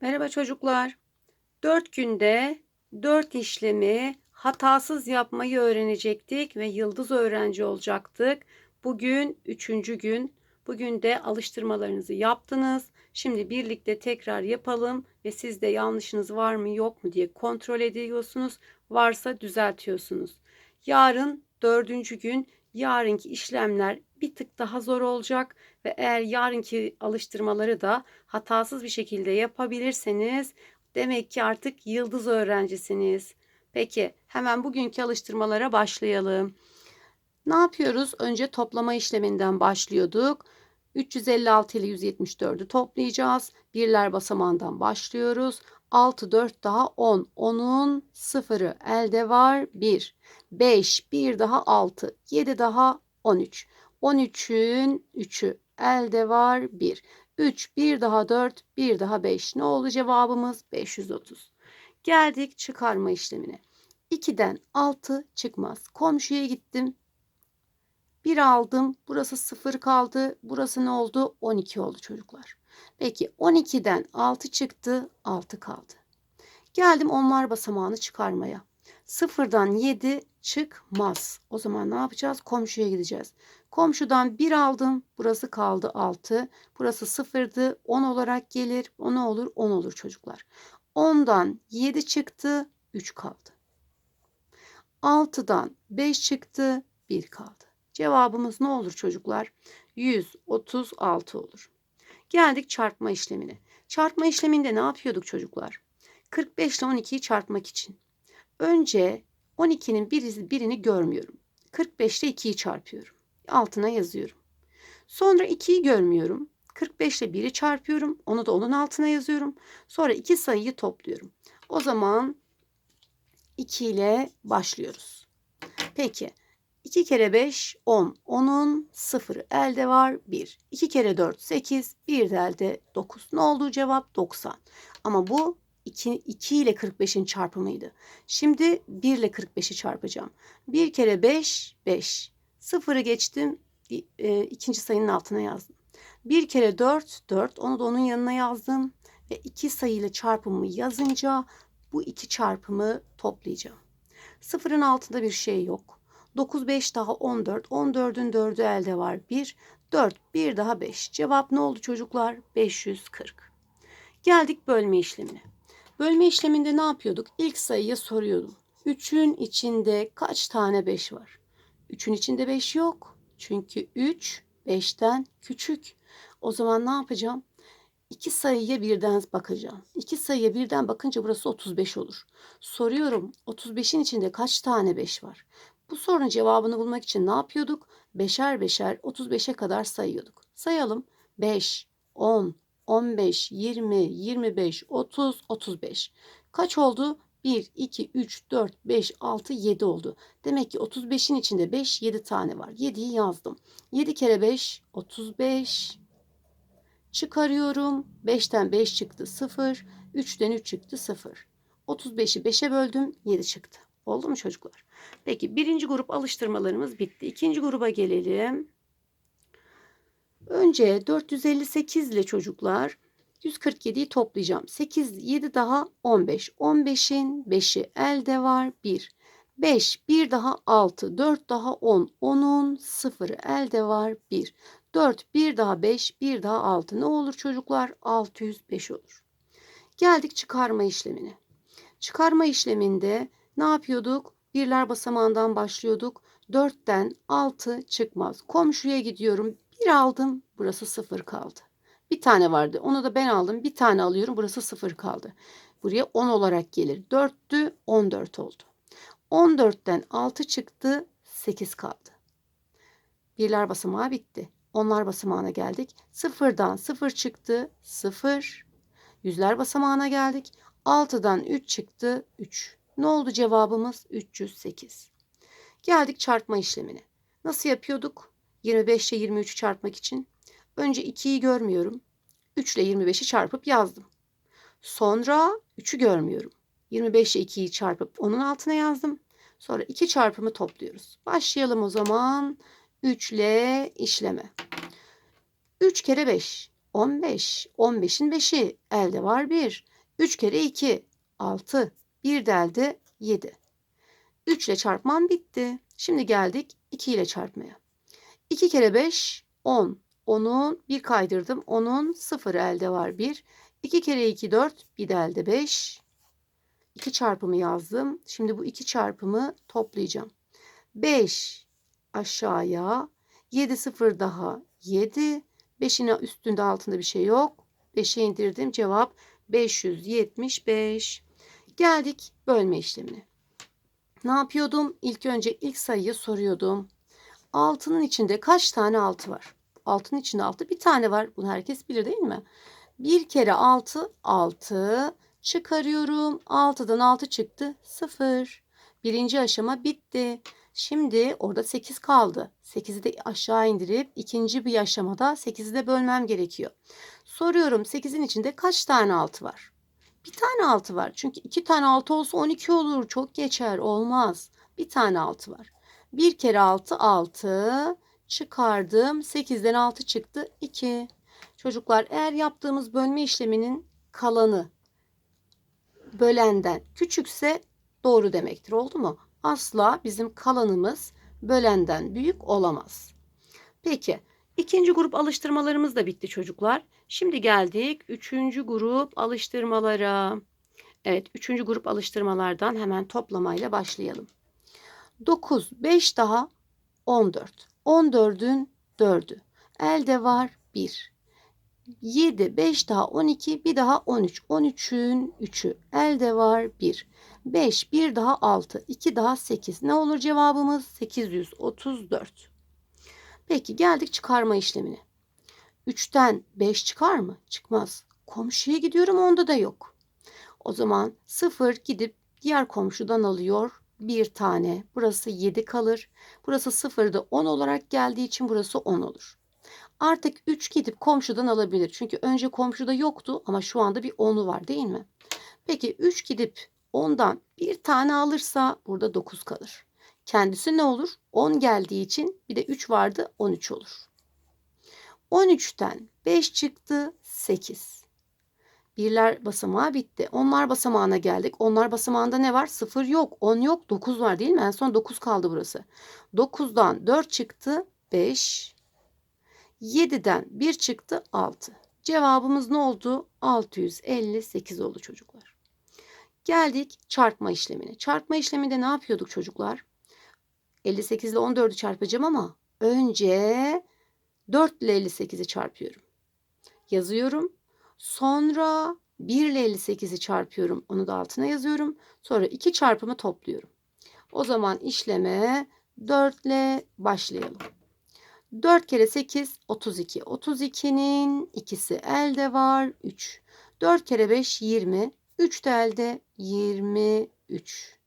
Merhaba çocuklar. 4 günde 4 işlemi hatasız yapmayı öğrenecektik ve yıldız öğrenci olacaktık. Bugün 3. gün. Bugün de alıştırmalarınızı yaptınız. Şimdi birlikte tekrar yapalım ve siz de yanlışınız var mı yok mu diye kontrol ediyorsunuz. Varsa düzeltiyorsunuz. Yarın dördüncü gün yarınki işlemler bir tık daha zor olacak ve eğer yarınki alıştırmaları da hatasız bir şekilde yapabilirseniz demek ki artık yıldız öğrencisiniz. Peki hemen bugünkü alıştırmalara başlayalım. Ne yapıyoruz? Önce toplama işleminden başlıyorduk. 356 ile 174'ü toplayacağız. Birler basamağından başlıyoruz. 6, 4 daha 10. 10'un sıfırı elde var 1. 5, 1 daha 6. 7 daha 13. 13'ün 3'ü elde var 1. 3, 1 daha 4, 1 daha 5. Ne oldu cevabımız? 530. Geldik çıkarma işlemine. 2'den 6 çıkmaz. Komşuya gittim. 1 aldım. Burası 0 kaldı. Burası ne oldu? 12 oldu çocuklar. Peki 12'den 6 çıktı. 6 kaldı. Geldim onlar basamağını çıkarmaya. 0'dan 7 çıkmaz. O zaman ne yapacağız? Komşuya gideceğiz. Komşudan 1 aldım. Burası kaldı 6. Burası 0'dı. 10 olarak gelir. O ne olur? 10 olur çocuklar. 10'dan 7 çıktı. 3 kaldı. 6'dan 5 çıktı. 1 kaldı. Cevabımız ne olur çocuklar? 136 olur. Geldik çarpma işlemine. Çarpma işleminde ne yapıyorduk çocuklar? 45 ile 12'yi çarpmak için. Önce 12'nin birisi, birini görmüyorum. 45 ile 2'yi çarpıyorum. Altına yazıyorum. Sonra 2'yi görmüyorum. 45 ile 1'i çarpıyorum. Onu da onun altına yazıyorum. Sonra iki sayıyı topluyorum. O zaman 2 ile başlıyoruz. Peki 2 kere 5 10. 10'un sıfırı elde var 1. 2 kere 4 8. 1 de elde 9. Ne oldu cevap 90. Ama bu 2, 2 ile 45'in çarpımıydı. Şimdi 1 ile 45'i çarpacağım. 1 kere 5 5. Sıfırı geçtim. E, ikinci sayının altına yazdım. 1 kere 4 4. Onu da onun yanına yazdım. Ve iki sayıyla çarpımı yazınca bu iki çarpımı toplayacağım. Sıfırın altında bir şey yok. 9 5 daha 14. 14'ün 4'ü elde var. 1 4 1 daha 5. Cevap ne oldu çocuklar? 540. Geldik bölme işlemine. Bölme işleminde ne yapıyorduk? İlk sayıya soruyordum. 3'ün içinde kaç tane 5 var? 3'ün içinde 5 yok. Çünkü 3 5'ten küçük. O zaman ne yapacağım? İki sayıya birden bakacağım. İki sayıya birden bakınca burası 35 olur. Soruyorum 35'in içinde kaç tane 5 var? Bu sorunun cevabını bulmak için ne yapıyorduk? Beşer beşer 35'e kadar sayıyorduk. Sayalım. 5, 10, 15, 20, 25, 30, 35. Kaç oldu? 1, 2, 3, 4, 5, 6, 7 oldu. Demek ki 35'in içinde 5, 7 tane var. 7'yi yazdım. 7 kere 5, 35. Çıkarıyorum. 5'ten 5 çıktı 0. 3'ten 3 çıktı 0. 35'i 5'e böldüm 7 çıktı. Oldu mu çocuklar? Peki birinci grup alıştırmalarımız bitti. İkinci gruba gelelim. Önce 458 ile çocuklar 147'yi toplayacağım. 8, 7 daha 15. 15'in 5'i elde var 1. 5, 1 daha 6, 4 daha 10. 10'un 0'ı elde var 1. 4, 1 daha 5, 1 daha 6. Ne olur çocuklar? 605 olur. Geldik çıkarma işlemine. Çıkarma işleminde ne yapıyorduk? Birler basamağından başlıyorduk. 4'ten 6 çıkmaz. Komşuya gidiyorum. 1 aldım. Burası 0 kaldı. Bir tane vardı. Onu da ben aldım. Bir tane alıyorum. Burası 0 kaldı. Buraya 10 olarak gelir. 4'tü 14 oldu. 14'ten 6 çıktı. 8 kaldı. Birler basamağı bitti. Onlar basamağına geldik. Sıfırdan 0 çıktı. 0. Yüzler basamağına geldik. 6'dan 3 çıktı. 3. Ne oldu cevabımız? 308. Geldik çarpma işlemine. Nasıl yapıyorduk? 25 ile 23'ü çarpmak için. Önce 2'yi görmüyorum. 3 ile 25'i çarpıp yazdım. Sonra 3'ü görmüyorum. 25 ile 2'yi çarpıp onun altına yazdım. Sonra 2 çarpımı topluyoruz. Başlayalım o zaman 3 ile işleme. 3 kere 5 15. 15'in 5'i elde var 1. 3 kere 2 6. 1 de elde 7. 3 ile çarpmam bitti. Şimdi geldik 2 ile çarpmaya. 2 kere 5 10. 10'un 1 kaydırdım. 10'un 0 elde var 1. 2 kere 2 4. Bir de elde 5. 2 çarpımı yazdım. Şimdi bu 2 çarpımı toplayacağım. 5 aşağıya 7 0 daha 7. 5'in üstünde altında bir şey yok. 5'e indirdim. Cevap 575. Geldik bölme işlemine. Ne yapıyordum? İlk önce ilk sayıyı soruyordum. 6'nın içinde kaç tane 6 var? 6'nın içinde 6 bir tane var. Bunu herkes bilir değil mi? 1 kere 6 6 çıkarıyorum. 6'dan 6 çıktı 0. Birinci aşama bitti. Şimdi orada 8 kaldı. 8'i de aşağı indirip ikinci bir aşamada 8'i de bölmem gerekiyor. Soruyorum 8'in içinde kaç tane 6 var? Bir tane 6 var. Çünkü 2 tane 6 olsa 12 olur. Çok geçer. Olmaz. Bir tane 6 var. 1 kere 6 6 çıkardım. 8'den 6 çıktı 2. Çocuklar eğer yaptığımız bölme işleminin kalanı bölenden küçükse doğru demektir. Oldu mu? Asla bizim kalanımız bölenden büyük olamaz. Peki ikinci grup alıştırmalarımız da bitti çocuklar. Şimdi geldik üçüncü grup alıştırmalara. Evet üçüncü grup alıştırmalardan hemen toplamayla başlayalım. 9, 5 daha 14. 14'ün 4'ü. Elde var 1. 7, 5 daha 12, bir daha 13. 13'ün 3'ü. Elde var 1. 5, 1 daha 6, 2 daha 8. Ne olur cevabımız? 834. Peki geldik çıkarma işlemine. 3'ten 5 çıkar mı? Çıkmaz. Komşuya gidiyorum onda da yok. O zaman 0 gidip diğer komşudan alıyor bir tane. Burası 7 kalır. Burası 0'da 10 olarak geldiği için burası 10 olur. Artık 3 gidip komşudan alabilir. Çünkü önce komşuda yoktu ama şu anda bir 10'u var değil mi? Peki 3 gidip 10'dan bir tane alırsa burada 9 kalır. Kendisi ne olur? 10 geldiği için bir de 3 vardı 13 olur. 13'ten 5 çıktı 8. Birler basamağı bitti. Onlar basamağına geldik. Onlar basamağında ne var? 0 yok. 10 yok. 9 var değil mi? En son 9 kaldı burası. 9'dan 4 çıktı 5. 7'den 1 çıktı 6. Cevabımız ne oldu? 658 oldu çocuklar. Geldik çarpma işlemine. Çarpma işleminde ne yapıyorduk çocuklar? 58 ile 14'ü çarpacağım ama önce 4 ile 58'i çarpıyorum. Yazıyorum. Sonra 1 ile 58'i çarpıyorum. Onu da altına yazıyorum. Sonra 2 çarpımı topluyorum. O zaman işleme 4 ile başlayalım. 4 kere 8 32. 32'nin ikisi elde var 3. 4 kere 5 20. 3 de elde 23.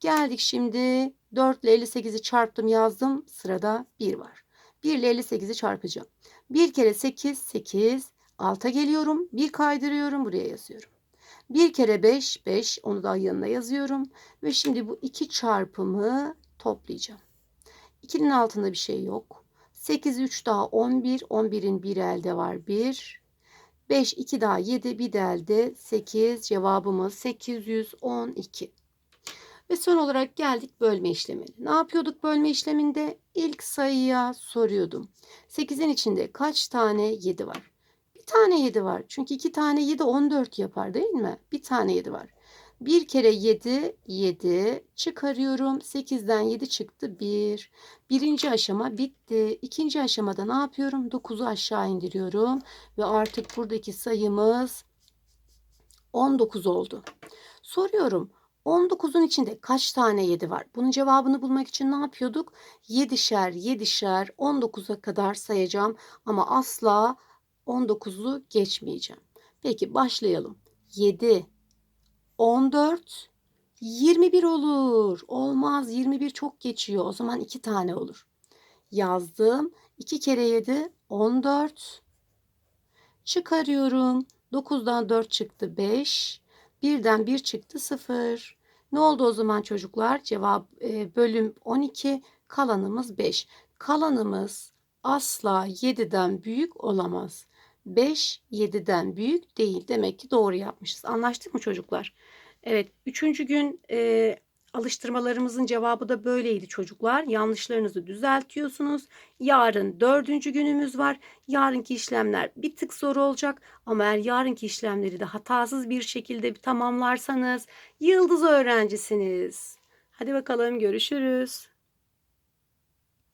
Geldik şimdi 4 ile 58'i çarptım yazdım. Sırada 1 var. 1 ile 58'i çarpacağım. 1 kere 8 8. Alta geliyorum. 1 kaydırıyorum. Buraya yazıyorum. 1 kere 5 5. Onu da yanına yazıyorum. Ve şimdi bu iki çarpımı toplayacağım. 2'nin altında bir şey yok. 8 3 daha 11. 11'in bir elde var 1. 5 2 daha 7 bir de elde 8. Cevabımız 812. Ve son olarak geldik bölme işlemine. Ne yapıyorduk bölme işleminde? İlk sayıya soruyordum. 8'in içinde kaç tane 7 var? Bir tane 7 var. Çünkü 2 tane 7 14 yapar değil mi? Bir tane 7 var. 1 kere 7 7 çıkarıyorum. 8'den 7 çıktı 1. Birinci aşama bitti. İkinci aşamada ne yapıyorum? 9'u aşağı indiriyorum. Ve artık buradaki sayımız 19 oldu. Soruyorum. 19'un içinde kaç tane 7 var? Bunun cevabını bulmak için ne yapıyorduk? 7'şer 7'şer 19'a kadar sayacağım ama asla 19'u geçmeyeceğim. Peki başlayalım. 7 14 21 olur. Olmaz. 21 çok geçiyor. O zaman 2 tane olur. Yazdım. 2 kere 7 14. Çıkarıyorum. 9'dan 4 çıktı 5. Birden 1 çıktı 0. Ne oldu o zaman çocuklar? Cevap e, bölüm 12. Kalanımız 5. Kalanımız asla 7'den büyük olamaz. 5 7'den büyük değil. Demek ki doğru yapmışız. Anlaştık mı çocuklar? Evet. Üçüncü gün e, alıştırmalarımızın cevabı da böyleydi çocuklar. Yanlışlarınızı düzeltiyorsunuz. Yarın dördüncü günümüz var. Yarınki işlemler bir tık zor olacak. Ama eğer yarınki işlemleri de hatasız bir şekilde tamamlarsanız yıldız öğrencisiniz. Hadi bakalım görüşürüz.